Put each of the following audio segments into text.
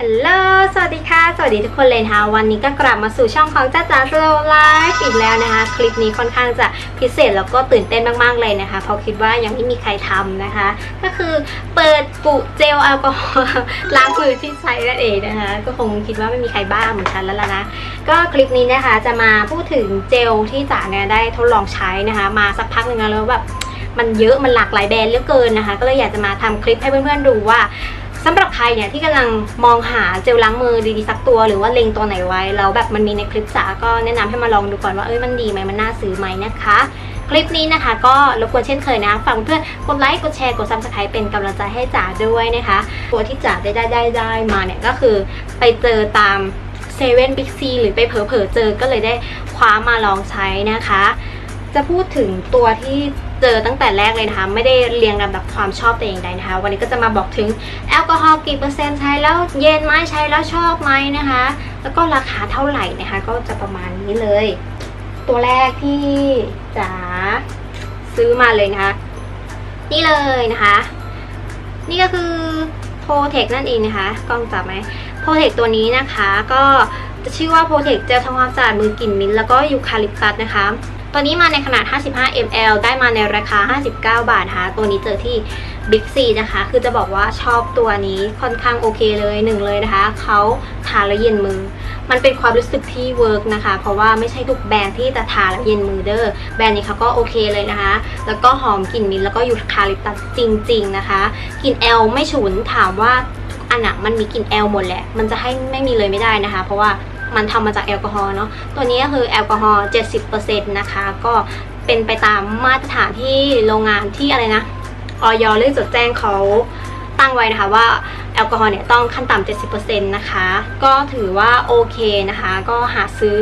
ฮัลโหล สวัสดีค่ะ สวัสดีทุกคนเลยนะคะ วันนี้ก็กลับมาสู่ช่องของจ้าจ๋าสโลไลฟ์อีกแล้วนะคะ คลิปนี้ค่อนข้างจะพิเศษแล้วก็ตื่นเต้นมากๆเลยนะคะ เพราะคิดว่ายังไม่มีใครทำนะคะ ก็คือเปิดปุเจลแอลกอฮอล์ล้างมือที่ใช้นั่นเองนะคะ ก็คงคิดว่าไม่มีใครบ้าเหมือนฉันแล้วล่ะนะ ก็คลิปนี้นะคะจะมาพูดถึงเจลที่จ๋าเนี่ยได้ทดลองใช้นะคะ มาสักพักหนึ่งแล้วแบบมันเยอะมันหลากหลายแบรนด์เหลือเกินนะคะ ก็เลยอยากจะมาทำคลิปให้เพื่อนๆดูว่า สำหรับใครเนี่ยที่กำลังมองหาเจลล้างมือดีๆสักตัว หรือว่าเล็งตัวไหนไว้แล้วแบบมันมีในคลิปจ๋าก็แนะนำให้มาลองดูก่อนว่าเอ้ยมันดีไหมมันน่าซื้อไหมนะคะ คลิปนี้นะคะ ก็รบกวนเช่นเคยนะฝากเพื่อนกดไลค์กดแชร์กดซับสไครป์เป็นกำลังใจให้จ๋าด้วยนะคะ ตัวที่จ๋าได้ได้ได้ได้มาเนี่ยก็คือไปเจอตามเซเว่นบิ๊กซีหรือไปเผลอๆเจอก็เลยได้คว้ามาลองใช้นะคะ จะพูดถึงตัวที่ เจอตั้งแต่แรกเลยนะคะ ไม่ได้เรียงลำดับความชอบแต่อย่างใดนะคะ วันนี้ก็จะมาบอกถึงแอลกอฮอล์กี่เปอร์เซ็นต์ใช้แล้วเย็นไหมใช้แล้วชอบไหมนะคะ แล้วก็ราคาเท่าไหร่นะคะ ก็จะประมาณนี้เลย ตัวแรกที่จ๋าซื้อมาเลยนะคะ นี่เลยนะคะ นี่ก็คือโ r o เทคนั่นเองนะคะกล้องจับไหมโ r o เทคตัวนี้นะคะ ก็จะชื่อว่าโ r o เทคเจลทำความสะอาดมือกลิ่นมิ้นท์แล้วก็ยูคาลิปตัสนะคะ ตัวนี้มาในขนาด 55 ml ได้มาในราคา 59 บาทนะคะตัวนี้เจอที่ Big C นะคะ คือจะบอกว่าชอบตัวนี้ค่อนข้างโอเคเลยหนึ่งเลยนะคะ เขาทาแล้วเย็นมือ มันเป็นความรู้สึกที่เวิร์กนะคะ เพราะว่าไม่ใช่ทุกแบรนด์ที่จะทาแล้วเย็นมือเด้อ แบรนด์นี้เขาก็โอเคเลยนะคะ แล้วก็หอมกลิ่นมิ้นท์แล้วก็ยูคาลิปตัสจริง ๆ นะคะ กลิ่นแอลไม่ฉุนถามว่าอันอะมันมีกลิ่นแอลหมดแหละ มันจะให้ไม่มีเลยไม่ได้นะคะ เพราะว่า มันทำมาจากแอลกอฮอล์เนาะตัวนี้ก็คือแอลกอฮอล์70%นะคะ ก็เป็นไปตามมาตรฐานที่โรงงานที่อะไรนะออยเรื่องจดแจ้งเขาตั้งไว้นะคะว่าแอลกอฮอล์เนี่ยต้องขั้นต่ำ70%นะคะ ก็ถือว่าโอเคนะคะ ก็หาซื้อ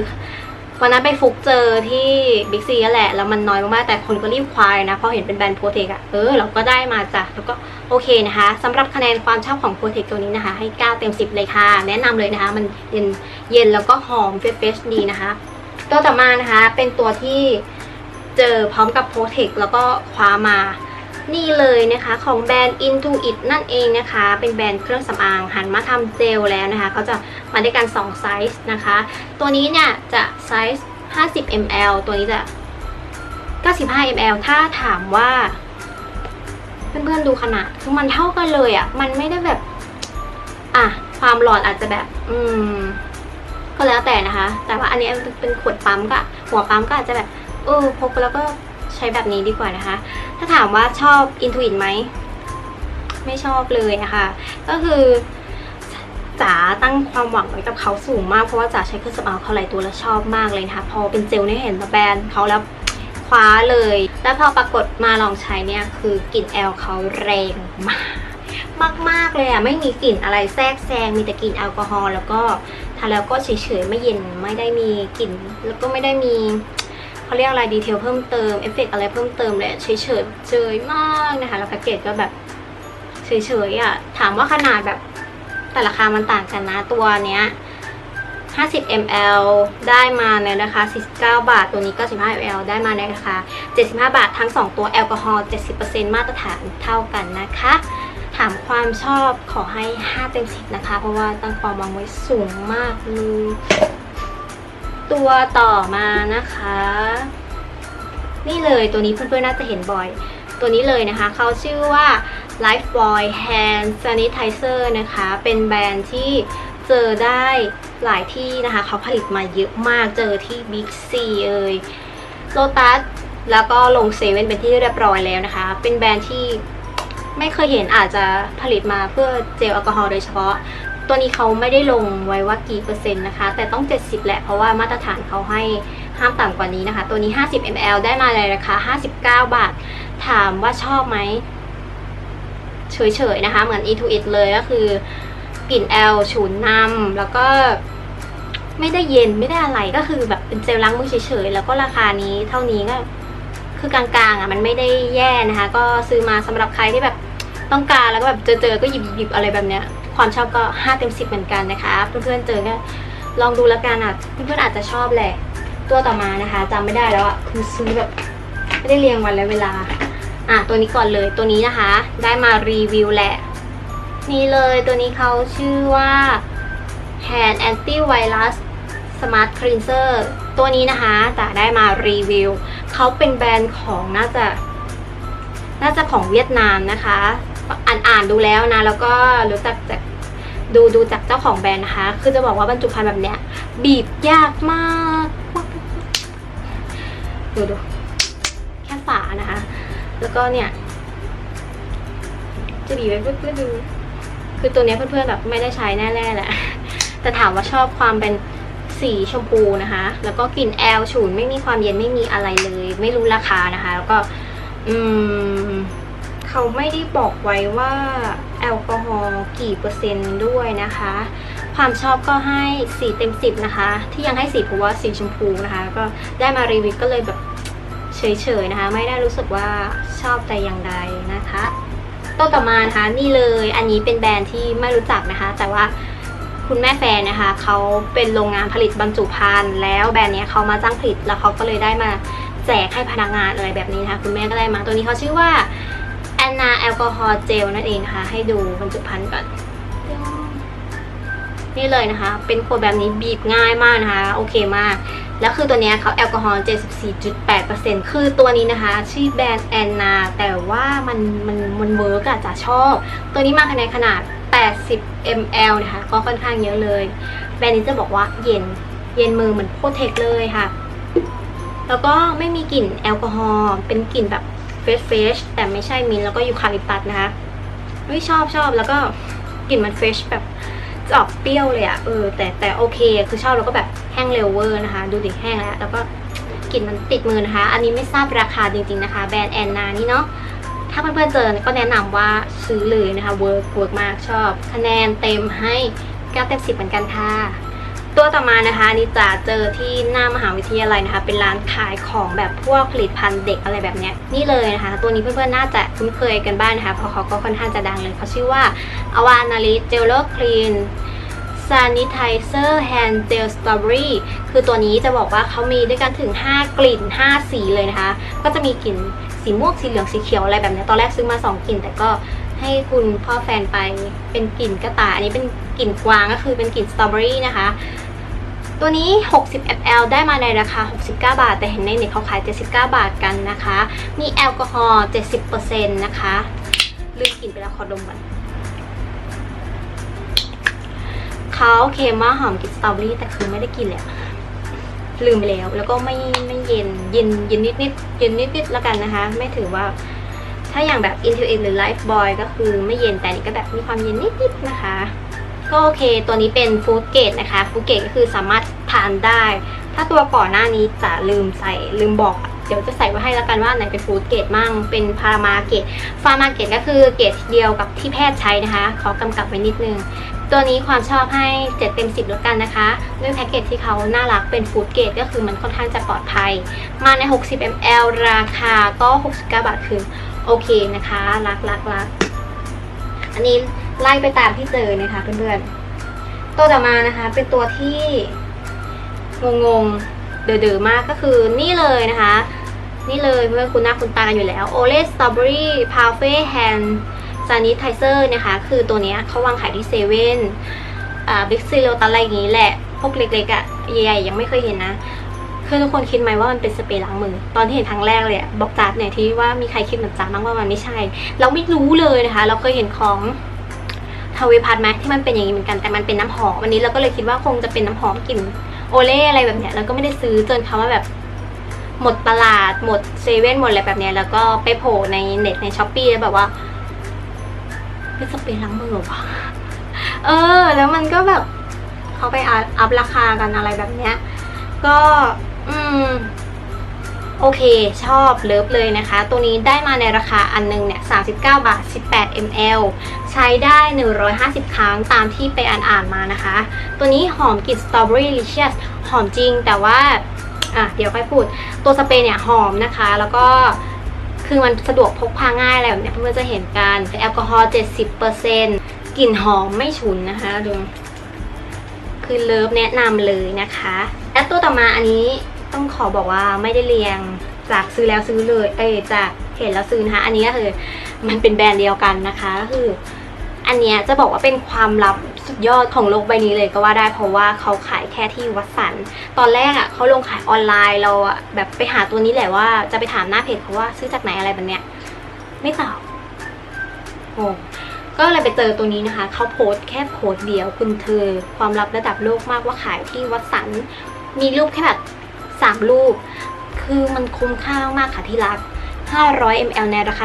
วันนั้นไปฟุกเจอที่บิ๊กซีแหละ แล้วมันน้อยมากๆ แต่คนก็รีบควายนะพราะเห็นเป็นแบรนด์โปรเทคอะเออ เราก็ได้มาจ้ะ แล้วก็โอเคนะคะสำหรับคะแนนความชอบของโปรเทคตัวนี้นะคะ ให้ 9 เต็ม 10 เลยค่ะ แนะนำเลยนะคะ มันเย็นเย็นแล้วก็หอมเฟรชดีนะคะ ตัวต่อมานะคะ เป็นตัวที่เจอพร้อมกับโปรเทคแล้วก็คว้ามา นี่เลยนะคะของแบรนด์ Intuit นั่นเองนะคะ เป็นแบรนด์เครื่องสำอางหันมาทำเจลแล้วนะคะเขาจะมาด้วยกัน2ไซส์นะคะ ตัวนี้เนี่ยจะไซส์50 ml ตัวนี้จะ 95 ml ถ้าถามว่าเพื่อนๆดูขนาดคือมันเท่ากันเลยอะ่ะ มันไม่ได้แบบ อะ ความหลอดอาจจะแบบ อืม ก็แล้วแต่นะคะ แต่ว่าอันนี้เป็นขวดปั๊มก็หัวปั๊มก็อาจจะแบบ เออพกแล้วก็ ใช้แบบนี้ดีกว่านะคะ ถ้าถามว่าชอบ Intuit ไหม ไม่ชอบเลยอะค่ะก็คือจ๋าตั้งความหวังไว้กับเขาสูงมาก เพราะว่าจ๋าใช้เครื่องสำอางเขาหลายตัวแล้วชอบมากเลยนะคะ พอเป็นเจลเนี่ยเห็นแบรนด์เขาแล้วคว้าเลย แล้วพอปรากฏมาลองใช้เนี่ยคือกลิ่นแอลเขาแรงมากมากๆเลยอะไม่มีกลิ่นอะไรแทรกแซงมีแต่กลิ่นแอลกอฮอล์แล้วก็ทาแล้วก็เฉยๆไม่เย็นไม่ได้มีกลิ่น แล้วก็ไม่ได้มี เขาเรียกอะไรดีเทลเพิ่มเติมเอฟเฟกต์อะไรเพิ่มเติมเลยเฉยๆเฉยมากนะคะแล้วแพ็กเกจก็แบบเฉยๆอะถามว่าขนาดแบบแต่ราคามันต่างกันนะตัวเนี้ย50 ml ได้มาในราคา 49 บาท ตัวนี้ก็15 ml ได้มาในราคา 75 บาท ทั้ง 2 ตัวแอลกอฮอล์70%มาตรฐานเท่ากันนะคะ ถามความชอบขอให้ 5 เต็ม 10 นะคะ เพราะว่าตั้งความหวังไว้สูงมากเลย ตัวต่อมานะคะ นี่เลยตัวนี้เพื่อนๆน่าจะเห็นบ่อย ตัวนี้เลยนะคะ เขาชื่อว่า Lifebuoy Hand Sanitizer นะคะ เป็นแบรนด์ที่เจอได้หลายที่นะคะ เขาผลิตมาเยอะมากเจอที่ Big C เอ่ยโ o ตัสแล้วก็ลงเซเว่นเป็นที่เรียบร้อยแล้วนะคะ เป็นแบรนด์ที่ไม่เคยเห็นอาจจะผลิตมาเพื่อเจลแอลกอฮอล์โดยเฉพาะ ตัวนี้เขาไม่ได้ลงไว้ว่ากี่เปอร์เซ็นต์นะคะ แต่ต้อง 70 แหละ เพราะว่ามาตรฐานเขาให้ห้ามต่ำกว่านี้นะคะ ตัวนี้ 50 ml ได้มาในราคา 59 บาท ถามว่าชอบไหมเฉยๆนะคะ เหมือน e to it เลยก็คือกลิ่นแอลฉุนนำแล้วก็ไม่ได้เย็นไม่ได้อะไรก็คือแบบเป็นเจลล้างมือเฉยๆแล้วก็ราคานี้เท่านี้ก็คือกลางๆอะมันไม่ได้แย่นะคะ ก็ซื้อมาสำหรับใครที่แบบต้องการแล้วก็แบบเจอๆก็หยิบๆอะไรแบบเนี้ย ความชอบก็ 5 เต็ม 10 เหมือนกันนะคะ เพื่อนๆเจอก็ลองดูแล้วกันอะ เพื่อนๆอาจจะชอบแหละ ตัวต่อมานะคะจำไม่ได้แล้วอะ คือซื้อแบบไม่ได้เรียงวันและเวลา อะตัวนี้ก่อนเลยตัวนี้นะคะ ได้มารีวิวแหละ นี่เลยตัวนี้เขาชื่อว่า Hand Anti Virus Smart Cleanser ตัวนี้นะคะจะได้มารีวิวเขาเป็นแบรนด์ของน่าจะ น่าจะของเวียดนามนะคะ อ่านอ่านดูแล้วนะ แล้วก็รู้จักจาก ดูดูจากเจ้าของแบรนด์นะคะ คือจะบอกว่าบรรจุภัณฑ์แบบเนี้ย บีบยากมากดูดูแค่ฝานะคะ แล้วก็เนี่ย จะบีบไว้เพื่อดูคือตัวเนี้ยเพื่อนๆแบบไม่ได้ใช้แน่ๆแหละ แต่ถามว่าชอบความเป็นสีชมพูนะคะ แล้วก็กลิ่นแอลฉุนไม่มีความเย็นไม่มีอะไรเลย ไม่รู้ราคานะคะ แล้วก็ อืม เขาไม่ได้บอกไว้ว่า แอลกอฮอล์กี่เปอร์เซ็นต์ด้วยนะคะ ความชอบก็ให้สีเต็มสิบนะคะ ที่ยังให้สีเพราะว่าสีชมพูนะคะ ก็ได้มารีวิวก็เลยแบบเฉยๆนะคะ ไม่ได้รู้สึกว่าชอบแต่อย่างใดนะคะตัวต่อมานะคะนี่เลยอันนี้เป็นแบรนด์ที่ไม่รู้จักนะคะ แต่ว่าคุณแม่แฟนนะคะเขาเป็นโรงงานผลิตบรรจุภัณฑ์แล้วแบรนด์เนี้ยเขามาจ้างผลิตแล้วเขาก็เลยได้มาแจกให้พนักงานอะไรแบบนี้นะคะ คุณแม่ก็ได้มาตัวนี้เขาชื่อว่า แอนนาแอลกอฮอล์เจลนั่นเองนะคะ ให้ดูบรรจุภัณฑ์ก่อน นี่เลยนะคะ เป็นขวดแบบนี้บีบง่ายมากนะคะ โอเคมาก แล้วคือตัวเนี้ยเขาแอลกอฮอล์74.8%คือตัวนี้นะคะ ชื่อแบรนด์แอนนา แต่ว่ามันมันมันเวิร์กอะจะชอบ ตัวนี้มาในขนาด 80 ml นะคะ ก็ค่อนข้างเยอะเลย แบรนด์นี้จะบอกว่าเย็นเย็นมือเหมือนโคเทคเลยค่ะ แล้วก็ไม่มีกลิ่นแอลกอฮอล์เป็นกลิ่นแบบ เฟรชเฟชแต่ไม่ใช่มินแล้วก็ยูคาลิปตัสนะคะเฮ้ยชอบชอบแล้วก็กลิ่นมันเฟรชแบบจะออกเปรี้ยวเลยอะเออแต่แต่โอเคคือชอบแล้วก็แบบแห้งเร็วเวอร์นะคะ ดูดิแห้งแล้ว แล้วก็กลิ่นมันติดมือนะคะ อันนี้ไม่ทราบราคาจริงๆนะคะ แบรนด์แอนนานี่เนาะถ้าเพื่อนๆเจอก็แนะนำว่าซื้อเลยนะคะเวิร์กเวิร์กมากชอบ คะแนนเต็มให้9เต็ม10 เหมือนกันค่ะ ตัวต่อมานะคะนี่จะเจอที่หน้ามหาวิทยาลัยนะคะ เป็นร้านขายของแบบพวกผลิตภัณฑ์เด็กอะไรแบบเนี้ยนี่เลยนะคะ ตัวนี้เพื่อนๆน่าจะคุ้นเคยกันบ้างนะคะเพราะเขาก็ค่อนข้างจะดังเลยเขาชื่อว่าอวานาลิเจลเลอร์คลีน Sanitizer Hand Gel Strawberry คือตัวนี้จะบอกว่าเขามีด้วยกันถึง 5 กลิ่น 5 สีเลยนะคะ ก็จะมีกลิ่นสีม่วงสีเหลืองสีเขียวอะไรแบบนี้ ตอนแรกซื้อมา 2 กลิ่น แต่ก็ ให้คุณพ่อแฟนไปเป็นกลิ่นกระต่ายอันนี้เป็นกลิ่นกวางก็คือเป็นกลิ่นสตรอเบอรี่นะคะ ตัวนี้ 60 ml ได้มาในราคา 69 บาท แต่เห็นในเน็ตเขาขาย 79 บาทกันนะคะ มีแอลกอฮอล์ 70%นะคะลืมกลิ่นไปแล้วขอดมก่อนเขาเคลมว่าหอมกลิ่นสตรอเบอรี่แต่คือไม่ได้กินเลยลืมไปแล้ว แล้วก็ไม่ไม่เย็นเย็นเย็นนิดนิดเย็นนิดนิดแล้วกันนะคะ ไม่ถือว่า ถ้าอย่างแบบ Intuit หรือ Life Boy ก็คือไม่เย็นแต่นี่ก็แบบมีความเย็นนิดๆนะคะ ก็โอเคตัวนี้เป็นฟู้ดเกรดนะคะฟู้ดเกรดก็คือสามารถทานได้ ถ้าตัวก่อนหน้านี้จะลืมใส่ลืมบอกเดี๋ยวจะใส่ไว้ให้แล้วกันว่าไหนเป็นฟู้ดเกรดมั่ง เป็นพารามาเกรดฟาร์มาเกรดก็คือเกรดเดียวกับที่แพทย์ใช้นะคะ ขอกำกับไว้นิดนึง ตัวนี้ความชอบให้ 7 เต็ม 10แล้วกันนะคะ ด้วยแพ็กเกจที่เขาน่ารักเป็นฟู้ดเกรดก็คือมันค่อนข้างจะปลอดภัย มาใน 60 ml ราคาก็ 69 บาทคือ โอเคนะคะ รักรักรักอันนี้ไล่ไปตามที่เจอนะคะเพื่อนๆตัวต่อมานะคะ เป็นตัวที่งงๆเด๋อๆมากก็คือนี่เลยนะคะ นี่เลยเพื่อนคุณหน้าคุณตากันอยู่แล้ว o l e Strawberry Parfait Hand Sanitizer นะคะ คือตัวเนี้ยเขาวางขายที่เซเว่นอ่าบิ๊กซีโรตัสอะไรอย่างงี้แหละ พวกเล็กๆอะ่ะ ใหญ่ๆ ยังไม่เคยเห็นนะ คือนทุกคนคิดไหมว่ามันเป็นสเปรย์ล้างมือ ตอนที่เห็นครั้งแรกเลยบอกจัดเนี่ยที่ว่ามีใครคิดเหมือนจัดบ้างว่ามันไม่ใช่ เราไม่รู้เลยนะคะ เราเคยเห็นของทาวิพัทไหมที่มันเป็นอย่างนี้เหมือนกันแต่มันเป็นน้ำหอมวันนี้เราก็เลยคิดว่าคงจะเป็นน้ำหอมกลิ่นโอเล่อะไรแบบเนี้ยแล้วก็ไม่ได้ซื้อจนเขาว่าแบบหมดตลาดหมดเซเว่นหมดอะไรแบบเนี้ยแล้วก็ไปโผล่ในเน็ตในช้อปปี้แบบว่าเป็นสเปรย์ล้างมือวะเออ แล้วมันก็แบบเขาไปอัพราคากันอะไรแบบเนี้ยก็ อืม โอเค ชอบเลิฟเลยนะคะ ตัวนี้ได้มาในราคาอันหนึงเนี่ย 39 บาท 18 ml ใช้ได้ 150 ครั้งตามที่ไปอ่านๆมานะคะ ตัวนี้หอมกลิ่นสตรอเบอรี่ลิเชียสหอมจริงแต่ว่า อะ เดี๋ยวค่อยพูด ตัวสเปรย์เนี่ยหอมนะคะ แล้วก็คือมันสะดวกพกพาง่ายอะไรแบบนี้เพื่อนๆจะเห็นกันแอลกอฮอล์70%กลิ่นหอมไม่ฉุนนะคะดูคือเลิฟแนะนำเลยนะคะ และตัวต่อมาอันนี้ต้องขอบอกว่าไม่ได้เรียงจากซื้อแล้วซื้อเลย เอ้จากเห็นแล้วซื้อนะคะ อันนี้ก็คือมันเป็นแบรนด์เดียวกันนะคะก็คือ อันเนี้ยจะบอกว่าเป็นความลับสุดยอดของโลกใบนี้เลยก็ว่าได้เพราะว่าเขาขายแค่ที่วัดสัน ตอนแรกอะเขาลงขายออนไลน์เราอะแบบไปหาตัวนี้แหละว่าจะไปถามหน้าเพจเขาว่าซื้อจากไหนอะไรแบบเนี้ย ไม่ตอบโอ้ก็เลยไปเจอตัวนี้นะคะ เขาโพสต์แค่โพสต์เดียวคุณเธอ ความลับระดับโลกมากว่าขายที่วัดสัน มีรูปแค่แบบสามรูป คือมันคุ้มค่ามากค่ะที่รัก 500 ml ในราคา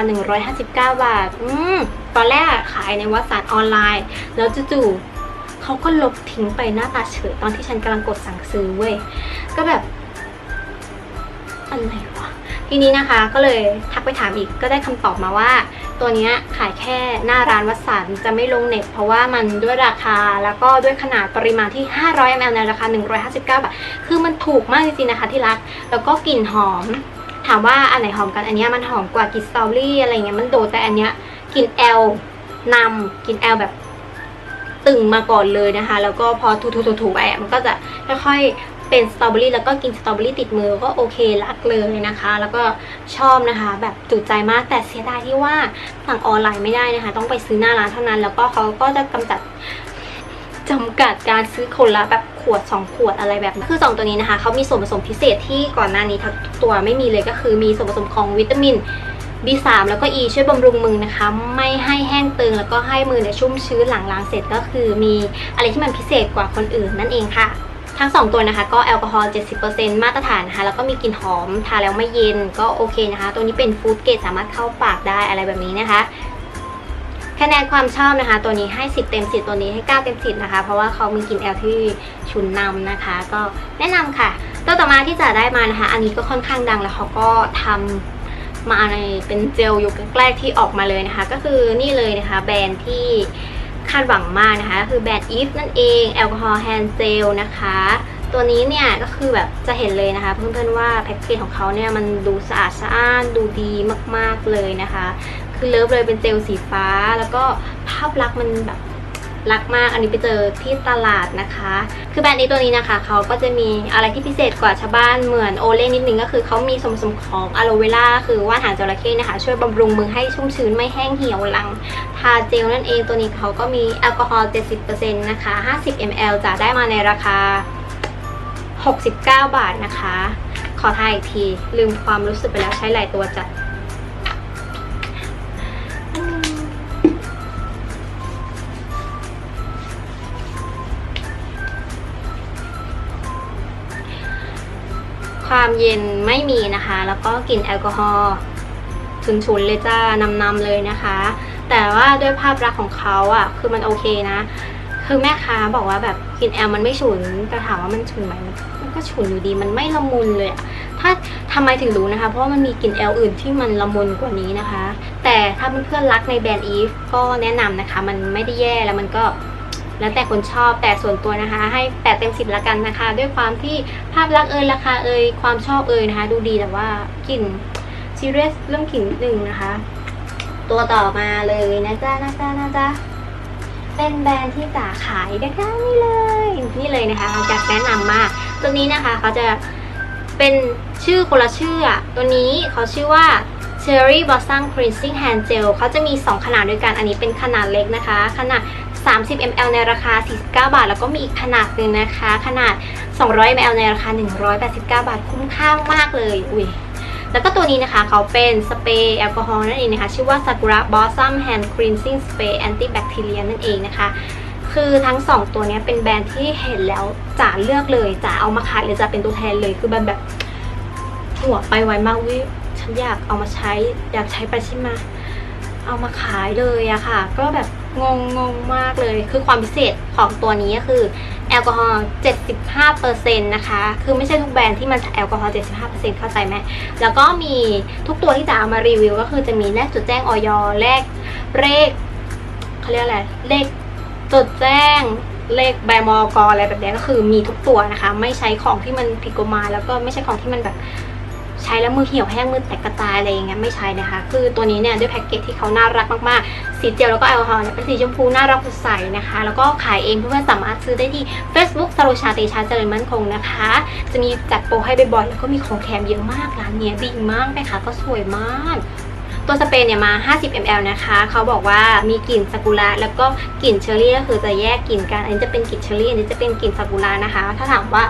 159 บาท อืม ตอนแรกขายในวัสันออนไลน์ แล้วจู่ๆเขาก็ลบทิ้งไปหน้าตาเฉยตอนที่ฉันกำลังกดสั่งซื้อเว้ย ก็แบบ อะไรวะ ทีนี้นะคะก็เลยทักไปถามอีกก็ได้คำตอบมาว่า ตัวนี้ขายแค่หน้าร้านวัดสันจะไม่ลงเน็ต เพราะว่ามันด้วยราคาแล้วก็ด้วยขนาดปริมาณที่ 500 ml ในราคา 159 บาท คือมันถูกมากจริงๆนะคะที่รัก แล้วก็กลิ่นหอม ถามว่าอันไหนหอมกันอันนี้มันหอมกว่ากลิ่นสตรอเบอรี่อะไรเงี้ยมันโดดแต่อันเนี้ยกลิ่นแอลนำกลิ่นแอลแบบตึงมาก่อนเลยนะคะ แล้วก็พอถูๆๆๆไปมันก็จะค่อยๆ เป็นสตรอเบอรี่แล้วก็กินสตรอเบอรี่ติดมือก็โอเครักเลยนะคะ แล้วก็ชอบนะคะ แบบจุใจมากแต่เสียดายที่ว่าสั่งออนไลน์ไม่ได้นะคะ ต้องไปซื้อหน้าร้านเท่านั้น แล้วก็เขาก็จะกำจัดจำกัดการซื้อคนละแบบขวด 2 ขวดอะไรแบบนี้คือ 2 ตัวนี้นะคะเขามีส่วนผสมพิเศษที่ก่อนหน้านี้ทั้งตัวไม่มีเลยก็คือมีส่วนผสมของวิตามิน B3 แล้วก็ E ช่วยบำรุงมือนะคะ ไม่ให้แห้งตึงแล้วก็ให้มือเนี่ยชุ่มชื้นหลังล้างเสร็จก็คือมีอะไรที่มันพิเศษกว่าคนอื่นนั่นเองค่ะ ทั้ง 2 ตัวนะคะ ก็แอลกอฮอล์ 70%มาตรฐานนะคะ แล้วก็มีกลิ่นหอม ทาแล้วไม่เย็นก็โอเคนะคะ ตัวนี้เป็นฟู้ดเกรดสามารถเข้าปากได้อะไรแบบนี้นะคะ คะแนนความชอบนะคะ ตัวนี้ให้ 10 เต็ม 10 ตัวนี้ให้ 9 เต็ม 10 นะคะ เพราะว่าเขามีกลิ่นแอลที่ฉุนนำนะคะ ก็แนะนำค่ะ ตัวต่อมาที่จะได้มานะคะ อันนี้ก็ค่อนข้างดังแล้วเขาก็ทำมาในเป็นเจลยุคแรกที่ออกมาเลยนะคะ ก็คือนี่เลยนะคะ แบรนด์ที่ คาดหวังมากนะคะก็คือแบรนด์ Eve นั่นเองแอลกอฮอล์แฮนด์เจลนะคะ ตัวนี้เนี่ยก็คือแบบจะเห็นเลยนะคะ เพื่อนๆว่าแพ็กเกจของเขาเนี่ยมันดูสะอาดสะอ้านดูดีมากๆเลยนะคะ คือเลิฟเลยเป็นเจลสีฟ้า แล้วก็ภาพลักษณ์มันแบบ รักมากอันนี้ไปเจอที่ตลาดนะคะ คือแบรนด์นี้ตัวนี้นะคะเขาก็จะมีอะไรที่พิเศษกว่าชาวบ้านเหมือนโอเล่นิดนึงก็คือเขามีส่วนผสมของอะโลเวล่าคือว่านหางจระเข้นะคะ ช่วยบำรุงมือให้ชุ่มชื้นไม่แห้งเหี่ยวหลัง ทาเจลนั่นเองตัวนี้เขาก็มีแอลกอฮอล์70%นะคะ50 ml จะได้มาในราคา 69 บาทนะคะ ขอทายอีกทีลืมความรู้สึกไปแล้วใช้หลายตัวจัด ความเย็นไม่มีนะคะ แล้วก็กลิ่นแอลกอฮอล์ฉุนๆเลยจ้านำๆเลยนะคะ แต่ว่าด้วยภาพลักษณ์ของเขาอะ่ะคือมันโอเคนะ คือแม่ค้าบอกว่าแบบกลิ่นแอลมันไม่ฉุนแต่ถามว่ามันฉุนไหมมันก็ฉุนอยู่ดีมันไม่ละมุนเลยอะถ้าทำไมถึงรู้นะคะ เพราะมันมีกลิ่นแอลอื่นที่มันละมุนกว่านี้นะคะ แต่ถ้าเพื่อนๆรักในแบรนด์อีฟก็แนะนำนะคะ มันไม่ได้แย่แล้วมันก็ แล้วแต่คนชอบแต่ส่วนตัวนะคะ ให้แปดเต็มสิบละกันนะคะ ด้วยความที่ภาพลักษณ์เอ่ยราคาเอ่ยความชอบเอ่ยนะคะ ดูดีแต่ว่ากลิ่นซีเรียสเรื่องกลิ่นนิดนึงนะคะ ตัวต่อมาเลยนะจ๊ะนะจ๊ะนะจ๊ะเป็นแบรนด์ที่จ๋าขายนะคะนี่เลยนี่เลยนะคะอยากแนะนำมากตัวนี้นะคะเขาจะเป็นชื่อคนละชื่อตัวนี้เขาชื่อว่า Cherry Blossom Cleansing Hand Gel เขาจะมี 2 ขนาดด้วยกัน อันนี้เป็นขนาดเล็กนะคะ ขนาด 30 ml ในราคา 49 บาท แล้วก็มีอีกขนาดหนึ่งนะคะ ขนาด 200 ml ในราคา 189 บาท คุ้มค่ามากเลยอุ้ยแล้วก็ตัวนี้นะคะเขาเป็นสเปรย์แอลกอฮอล์นั่นเองนะคะ ชื่อว่า Sakura Blossom Hand Cleansing Spray Antibacterial นั่นเองนะคะคือทั้ง 2 ตัวนี้เป็นแบรนด์ที่เห็นแล้วจ๋าเลือกเลยจ๋าเอามาขายเลยจะเป็นตัวแทนเลยคือมันแบบหัวไปไวมากวิฉันอยากเอามาใช้อยากใช้ไปใช่ไหมเอามาขายเลยอะค่ะ ก็แบบ งงงงมากเลย คือความพิเศษของตัวนี้ก็คือแอลกอฮอล์ 75%นะคะ คือไม่ใช่ทุกแบรนด์ที่มันแอลกอฮอล์ 75%เข้าใจไหม แล้วก็มีทุกตัวที่จะเอามารีวิว ก็คือจะมีเลขจดแจ้งออยเลขเลขเขาเรียกอะไร เลขจดแจ้งเลขใบมอกอะไรแบบนี้ก็คือมีทุกตัวนะคะ ไม่ใช้ของที่มันผิดกฎหมายแล้วก็ไม่ใช่ของที่มันแบบ ใช้แล้วมือเหี่ยวแห้งมือแตกกระจายอะไรอย่างเงี้ยไม่ใช่นะคะ คือตัวนี้เนี่ยด้วยแพ็กเกจที่เขาน่ารักมากๆ สีเจลแล้วก็แอลกอฮอล์เนี่ยเป็นสีชมพูน่ารักสดใสนะคะ แล้วก็ขายเองเพื่อนๆสามารถซื้อได้ที่ Facebook สโรชาเตชาเจริญมั่นคงนะคะ จะมีจัดโปรให้บ่อยๆแล้วก็มีของแถมเยอะมากร้านเนี้ยดีมากแม่ค้าก็สวยมากตัวสเปรย์เนี่ยมา 50 ml นะคะ เขาบอกว่ามีกลิ่นซากุระแล้วก็กลิ่นเชอร์รี่ก็คือจะแยกกลิ่นกัน อันนี้จะเป็นกลิ่นเชอร์รี่ อันนี้จะเป็นกลิ่นซากุระนะคะ ถ้าถามว่า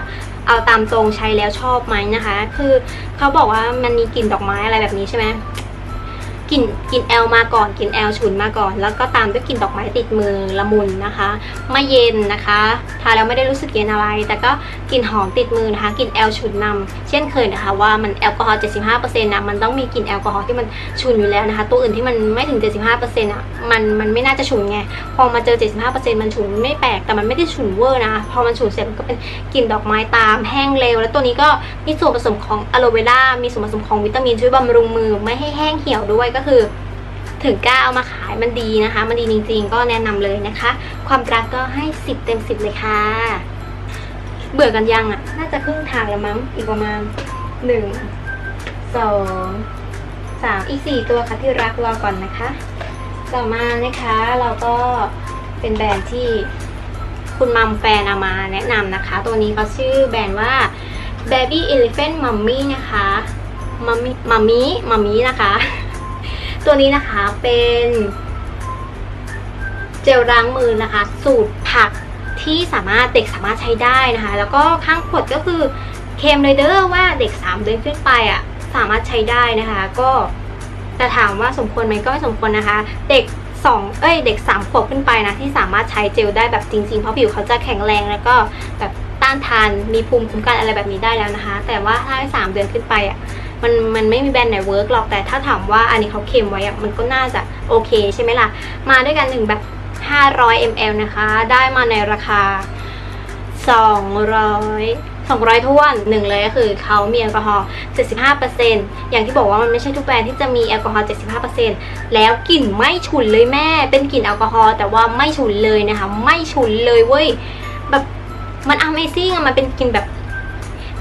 เอาตามตรงใช้แล้วชอบไหมนะคะ คือเขาบอกว่ามันมีกลิ่นดอกไม้อะไรแบบนี้ใช่ไหม กลิ่นกลิ่นแอลมาก่อนกลิ่นแอลฉุนมาก่อน แล้วก็ตามด้วยกลิ่นดอกไม้ติดมือละมุนนะคะไม่เย็นนะคะทาแล้วไม่ได้รู้สึกเย็นอะไร แต่ก็กลิ่นหอมติดมือนะคะกลิ่นแอลฉุนนำเช่นเคยนะคะ ว่ามันแอลกอฮอล์75%นะมันต้องมีกลิ่นแอลกอฮอล์ที่มันฉุนอยู่แล้วนะคะ ตัวอื่นที่มันไม่ถึง 75%อะมันมันไม่น่าจะฉุนไงพอมาเจอ 75%มันฉุนไม่แปลกแต่มันไม่ได้ฉุนเวอร์นะพอมันฉุนเสร็จมันก็เป็นกลิ่นดอกไม้ตามแห้งเร็ว แล้วตัวนี้ก็มีส่วนผสมของอะโลเวรามีส่วนผสมของวิตามินช่วยบำรุงมือไม่ให้แห้งเหี่ยวด้วยก็คือ ถึงกล้าเอามาขายมันดีนะคะ มันดีจริงๆ ก็แนะนำเลยนะคะ ความรักก็ให้ 10 เต็ม 10 เลยค่ะ เบื่อกันยังอะ น่าจะครึ่งทางแล้วมั้ง อีกประมาณ 1 2 3 อีก 4 ตัวค่ะที่รักรอก่อนนะคะ ต่อมานะคะเราก็เป็นแบรนด์ที่คุณมัมแฟนเอามาแนะนำนะคะ ตัวนี้เขาชื่อแบรนด์ว่า Baby Elephant Mummy นะคะ มัมมี่ มัมมี่ มัมมี่นะคะ ตัวนี้นะคะเป็นเจลล้างมือนะคะ สูตรผักที่สามารถเด็กสามารถใช้ได้นะคะ แล้วก็ข้างขวดก็คือเคลมเลยเด้อว่าเด็ก3เดือนขึ้นไปอะสามารถใช้ได้นะคะ ก็แต่ถามว่าสมควรไหมก็ไม่สมควรนะคะ เด็ก2เอ้ยเด็ก3ขวบขึ้นไปนะที่สามารถใช้เจลได้แบบจริงๆ เพราะผิวเขาจะแข็งแรงแล้วก็แบบต้านทานมีภูมิคุ้มกันอะไรแบบนี้ได้แล้วนะคะ แต่ว่าถ้าสามเดือนขึ้นไปอะ มันมันไม่มีแบรนด์ไหนเวิร์กหรอกแต่ถ้าถามว่าอันนี้เขาเค็มไว้อะมันก็น่าจะโอเคใช่ไหมล่ะ มาด้วยกันหนึ่งแบบ 500 ml นะคะ ได้มาในราคา 200 200ท้วนหนึ่งเลยก็คือเขามีแอลกอฮอล์75%อย่างที่บอกว่ามันไม่ใช่ทุกแบรนด์ที่จะมีแอลกอฮอล์75%แล้วกลิ่นไม่ฉุนเลยแม่ เป็นกลิ่นแอลกอฮอล์แต่ว่าไม่ฉุนเลยนะคะ ไม่ฉุนเลยเว้ย แบบมัน Amazing อะมันเป็นกลิ่นแบบ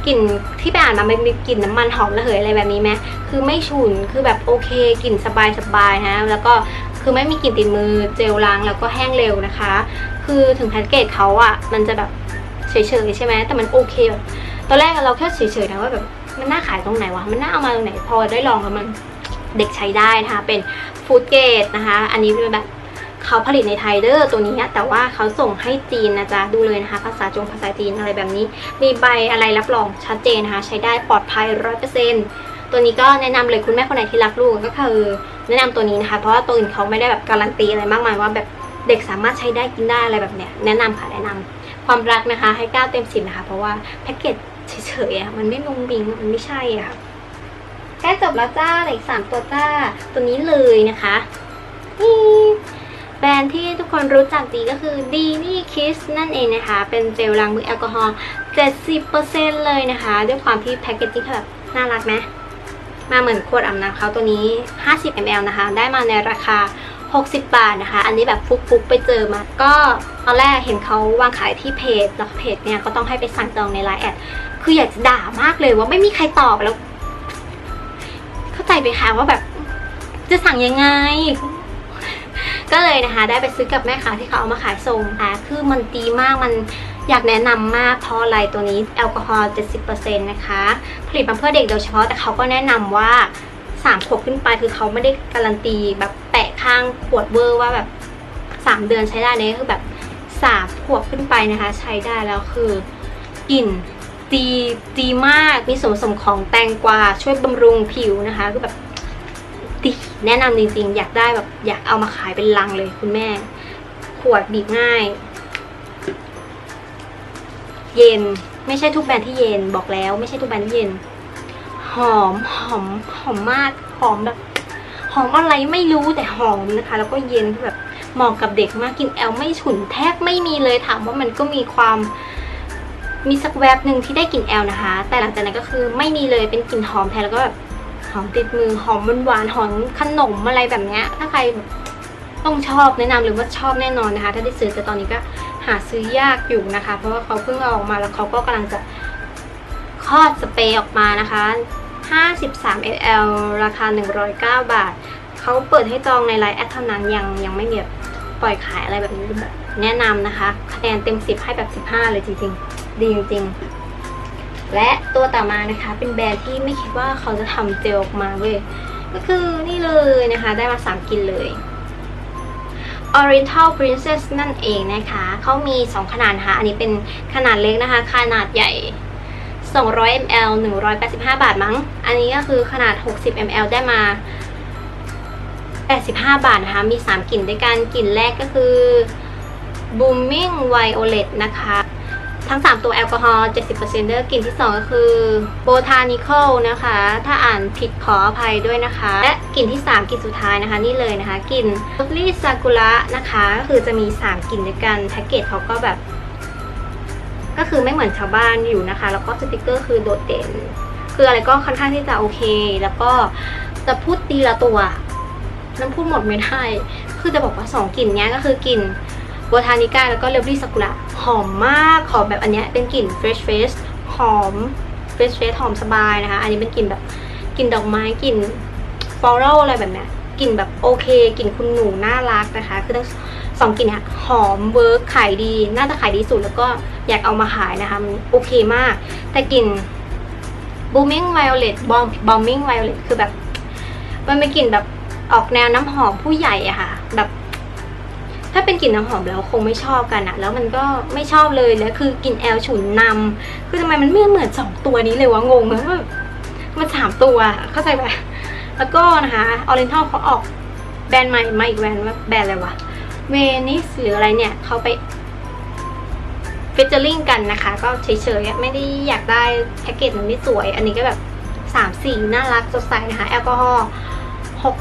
กลิ่นที่ไปอ่านมามันมีกลิ่นน้ำมันหอมระเหยอะไรแบบนี้ไหมคือไม่ฉุนคือแบบโอเคกลิ่นสบายสบายๆนะ แล้วก็คือไม่มีกลิ่นติดมือเจลล้างแล้วก็แห้งเร็วนะคะ คือถึงแพ็กเกจเขาอะมันจะแบบเฉยๆใช่ไหมแต่มันโอเคแบบตอนแรกเราแค่เฉยๆนะว่าแบบมันน่าขายตรงไหนวะมันน่าเอามาตรงไหนพอได้ลองแล้วมันเด็กใช้ได้นะคะเป็นฟู้ดเกรดนะคะ อันนี้เป็นแบบ เขาผลิตในไทยเด้อตัวนี้แต่ว่าเขาส่งให้จีนนะจ๊ะดูเลยนะคะ ภาษาจงภาษาจีนอะไรแบบนี้ มีใบอะไรรับรองชัดเจนนะคะ ใช้ได้ปลอดภัยร้อยเปอร์เซ็นต์ตัวนี้ก็แนะนำเลยคุณแม่คนไหนที่รักลูกก็คือ แนะนำตัวนี้นะคะ เพราะว่าตัวอื่นเขาไม่ได้แบบการันตีอะไรมากมายว่าแบบเด็กสามารถใช้ได้กินได้อะไรแบบเนี้ยแนะนำค่ะแนะนำความรักนะคะให้9เต็ม10นะคะ เพราะว่าแพ็กเกจเฉยๆอะมันไม่มุงบิงมันไม่ใช่อะค่ะใกล้จบแล้วจ้าเหลืออีกสามตัวจ้าตัวนี้เลยนะคะนี่ แบรนด์ที่ทุกคนรู้จักดีก็คือดีนี่คิสนั่นเองนะคะ เป็นเจลล้างมือแอลกอฮอล์70%เลยนะคะ ด้วยความที่แพคเกจจิ้งแบบน่ารักไหมมาเหมือนขวดอาบน้ำเขาตัวนี้ 50 ml นะคะ ได้มาในราคา 60 บาทนะคะ อันนี้แบบฟุกๆ ไปเจอมา ก็ตอนแรกเห็นเขาวางขายที่เพจ แล้วเพจเนี่ยก็ต้องให้ไปสั่งจองในไลน์แอด คืออยากจะด่ามากเลยว่าไม่มีใครตอบแล้ว เข้าใจไหมคะว่าแบบจะสั่งยังไง ก็เลยนะคะ ได้ไปซื้อกับแม่ค้าที่เขาเอามาขายส่งนะคะคือมันดีมากมันอยากแนะนำมากเพราะอะไรตัวนี้แอลกอฮอล์70%นะคะ ผลิตมาเพื่อเด็กโดยเฉพาะแต่เขาก็แนะนำว่า3ขวบขึ้นไปคือเขาไม่ได้การันตีแบบแปะข้างขวดเวอร์ว่าแบบ 3 เดือนใช้ได้เนี่ยคือแบบ3ขวบขึ้นไปนะคะ ใช้ได้แล้วคือกลิ่นดีดีมากมีส่วนผสมของแตงกวาช่วยบำรุงผิวนะคะคือแบบ แนะนำจริงๆ อยากได้แบบอยากเอามาขายเป็นลังเลยคุณแม่ ขวดบีบง่าย เย็นไม่ใช่ทุกแบรนด์ที่เย็นบอกแล้ว ไม่ใช่ทุกแบรนด์ที่เย็น หอมหอมหอมมากหอมแบบหอมอะไรไม่รู้แต่หอมนะคะ แล้วก็เย็นแบบเหมาะกับเด็กมากกินแอลไม่ฉุนแทบไม่มีเลยถามว่ามันก็มีความมีสักแวบหนึ่งที่ได้กลิ่นแอลนะคะ แต่หลังจากนั้นก็คือไม่มีเลยเป็นกลิ่นหอมแทนแล้วก็แบบ หอมติดมือหอมหวานหอมขนมอะไรแบบนี้ถ้าใครต้องชอบแนะนำหรือว่าชอบแน่นอนนะคะ ถ้าได้ซื้อแต่ตอนนี้ก็หาซื้อยากอยู่นะคะ เพราะว่าเขาเพิ่งเอาออกมาแล้วเขาก็กำลังจะคลอดสเปรย์ออกมานะคะ 53 ml ราคา 109 บาท เขาเปิดให้จองในไลน์แอดเท่านั้นยังยังไม่มีแบบปล่อยขายอะไรแบบนี้แบบแนะนำนะคะ คะแนนเต็ม 10 ให้แบบ 15 เลยจริงๆ ดีจริงๆ และตัวต่อมานะคะเป็นแบรนด์ที่ไม่คิดว่าเขาจะทำเจลออกมาเว้ยก็คือนี่เลยนะคะได้มา 3กลิ่นเลย Oriental Princess นั่นเองนะคะเขามี 2 ขนาดนะคะ อันนี้เป็นขนาดเล็กนะคะ ขนาดใหญ่ 200 ml 185 บาทมั้ง อันนี้ก็คือขนาด 60 ml ได้มา 85 บาทนะคะ มี 3 กลิ่นด้วยกัน กลิ่นแรกก็คือ Booming Violet นะคะ ทั้ง 3 ตัวแอลกอฮอล์ 70%เด้อกลิ่นที่ 2 ก็คือ Botanical นะคะ ถ้าอ่านผิดขออภัยด้วยนะคะ และกลิ่นที่ 3 กลิ่นสุดท้ายนะคะนี่เลยนะคะกลิ่น Lovely Sakura นะคะก็คือจะมี 3 กลิ่นด้วยกันแพ็กเกจเขาก็แบบ ก็คือไม่เหมือนชาวบ้านอยู่นะคะ แล้วก็สติกเกอร์คือโดดเด่น คืออะไรก็ค่อนข้างที่จะโอเค แล้วก็จะพูดตีละตัวน้ำพูดหมดไม่ได้ คือจะบอกว่าสองกลิ่นนี้ก็คือกลิ่น โบทานิก้าแล้วก็เลเวอรี่ซากุระหอมมากหอมแบบอันเนี้ยเป็นกลิ่นเฟรชเฟสหอมเฟรชเฟสหอมสบายนะคะ อันนี้เป็นกลิ่นแบบกลิ่นดอกไม้กลิ่นฟลอรัลอะไรแบบเนี้ยกลิ่นแบบโอเคกลิ่นคุณหนูน่ารักนะคะ คือทั้งสองกลิ่นเนี้ยหอมเวิร์กขายดี น่าจะขายดีสุดแล้วก็อยากเอามาขายนะคะมันโอเคมาก แต่กลิ่น booming violet bomb bombing violet คือแบบ มันเป็นกลิ่นแบบออกแนวน้ำหอมผู้ใหญ่อะค่ะ แบบ ถ้าเป็นกลิ่นน้ำหอมแล้วคงไม่ชอบกันอะแล้วมันก็ไม่ชอบเลยแล้วคือกลิ่นแอลฉุนนำคือทำไมมันไม่เหมือนสองตัวนี้เลยวะงงเลยมันสามตัวเข้าใจปะแล้วก็นะคะออเรนทัลเขาออกแบรนด์ใหม่มาอีกแบรนด์ว่าแบรนด์อะไรวะเวนิสหรืออะไรเนี่ยเขาไปเฟเจอริงกันนะคะ ก็เฉยๆไม่ได้อยากได้แพ็กเกจมันไม่สวย อันนี้ก็แบบสามสีน่ารักสดใสนะคะ แอลกอฮอล์หก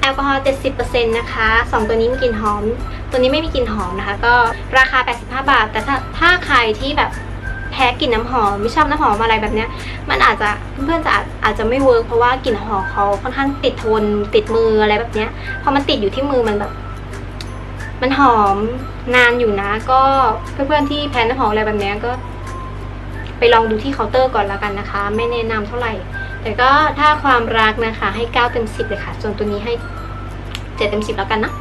แอลกอฮอล์70%นะคะสองตัวนี้มีกลิ่นหอม ตัวนี้ไม่มีกลิ่นหอมนะคะ ก็ราคา 85 บาท แต่ถ้าถ้าใครที่แบบแพ้กลิ่นน้ำหอมไม่ชอบน้ำหอมอะไรแบบเนี้ย มันอาจจะเพื่อนๆจะอาจอาจะไม่เวิร์กเพราะว่ากลิ่นหอมเขาค่อนข้างติดทนติดมืออะไรแบบเนี้ยพอมันติดอยู่ที่มือมันแบบ มันหอมนานอยู่นะ ก็เพื่อนๆที่แพ้น้ำหอมอะไรแบบเนี้ยก็ ไปลองดูที่เคาน์เตอร์ก่อนแล้วกันนะคะ ไม่แนะนำเท่าไหร่ แต่ก็ถ้าความรักนะคะ ให้9เต็ม10เลยค่ะส่วนตัวนี้ให้7เต็ม10แล้วกันนะ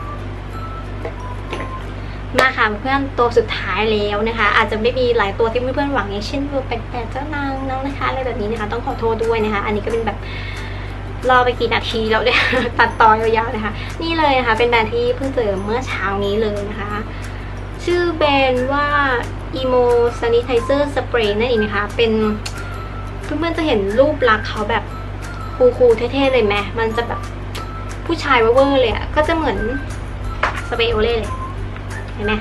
ค่ะเพื่อนตัวสุดท้ายแล้วนะคะ อาจจะไม่มีหลายตัวที่เพื่อนๆหวังอย่างเช่นเบอร์แปดแปดเจ้านางน้องนะคะอะไรแบบนี้นะคะ ต้องขอโทษด้วยนะคะ อันนี้ก็เป็นแบบรอไปกี่นาทีแล้วเนี่ยตัดต่อยาวๆนะคะ นี่เลยนะคะ เป็นแบรนด์ที่เพิ่งเจอเมื่อเช้านี้เลยนะคะ ชื่อแบรนด์ว่า Emo Sanitizer Spray นั่นเองนะคะ เป็นเพื่อนๆจะเห็นรูปลักษณ์เขาแบบคูลๆเท่ๆเลยไหมมันจะแบบผู้ชายเวอร์เลยอะก็จะเหมือนสเปรย์โอเล่เลยเห็นไหม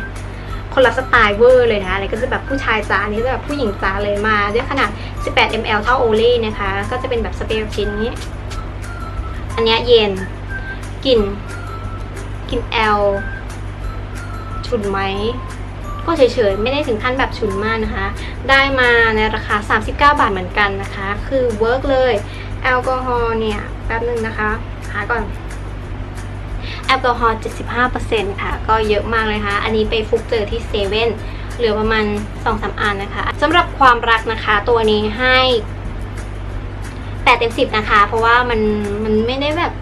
คนละสไตล์เวอร์เลยนะคะอะไรก็จะแบบผู้ชายจ๋าอันนี้จะแบบผู้หญิงจ๋าเลยมาด้วยขนาด 18 ml เท่าโอเล่นะคะ ก็จะเป็นแบบสเปรย์ชิ้นนี้ อันนี้เย็นกลิ่นกลิ่นแอลฉุนไหม ก็เฉยๆ ไม่ได้ถึงขั้นแบบฉุนมากนะคะ ได้มาในราคา 39 บาทเหมือนกันนะคะ คือเวิร์กเลย แอลกอฮอล์เนี่ย แป๊บนึงนะคะ หาก่อน แอลกอฮอล์75%ค่ะ ก็เยอะมากเลยนะคะอันนี้ไปฟุกเจอที่เซเว่นเหลือประมาณ2-3อันนะคะสำหรับความรักนะคะ ตัวนี้ให้8เต็ม10 นะคะ เพราะว่ามันมันไม่ได้แบบ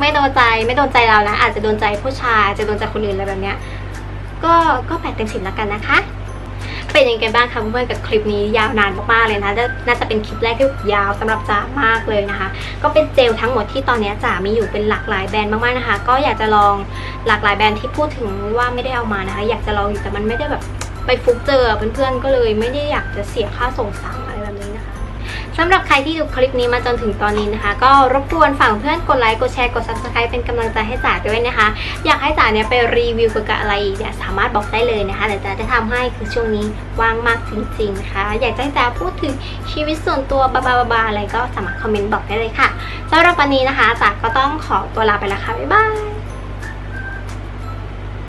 ไม่โดนใจไม่โดนใจเรานะ อาจจะโดนใจผู้ชายจจะโดนใจคนอื่นอะไรแบบเนี้ยก็ก็8เต็ม10แล้วกันนะคะ เป็นยังไงบ้างคะเพื่อนๆกับคลิปนี้ยาวนานมากๆเลยนะคะน่าจะเป็นคลิปแรกที่ยาวสำหรับจ๋ามากเลยนะคะ ก็เป็นเจลทั้งหมดที่ตอนนี้จ๋ามีอยู่เป็นหลากหลายแบรนด์มากๆนะคะ ก็อยากจะลองหลากหลายแบรนด์ที่พูดถึงว่าไม่ได้เอามานะคะ อยากจะลองอยู่แต่มันไม่ได้แบบไปฟุกเจอเพื่อนๆก็เลยไม่ได้อยากจะเสียค่าส่งสั่ง สำหรับใครที่ดูคลิปนี้มาจนถึงตอนนี้นะคะ ก็รบกวนฝากเพื่อนกดไลค์กดแชร์กด subscribe เป็นกำลังใจให้จ๋าด้วยนะคะ อยากให้จ๋าเนี่ยไปรีวิวเกี่ยวกับอะไรอีกเนี่ยสามารถบอกได้เลยนะคะเดี๋ยวจ๋าจะทำให้คือช่วงนี้ว่างมากจริงๆนะคะอยากให้จ๋าพูดถึงชีวิตส่วนตัวบาบาๆอะไรก็สามารถคอมเมนต์บอกได้เลยค่ะสำหรับวันนี้นะคะจ๋าก็ต้องขอตัวลาไปแล้วค่ะบ๊ายบาย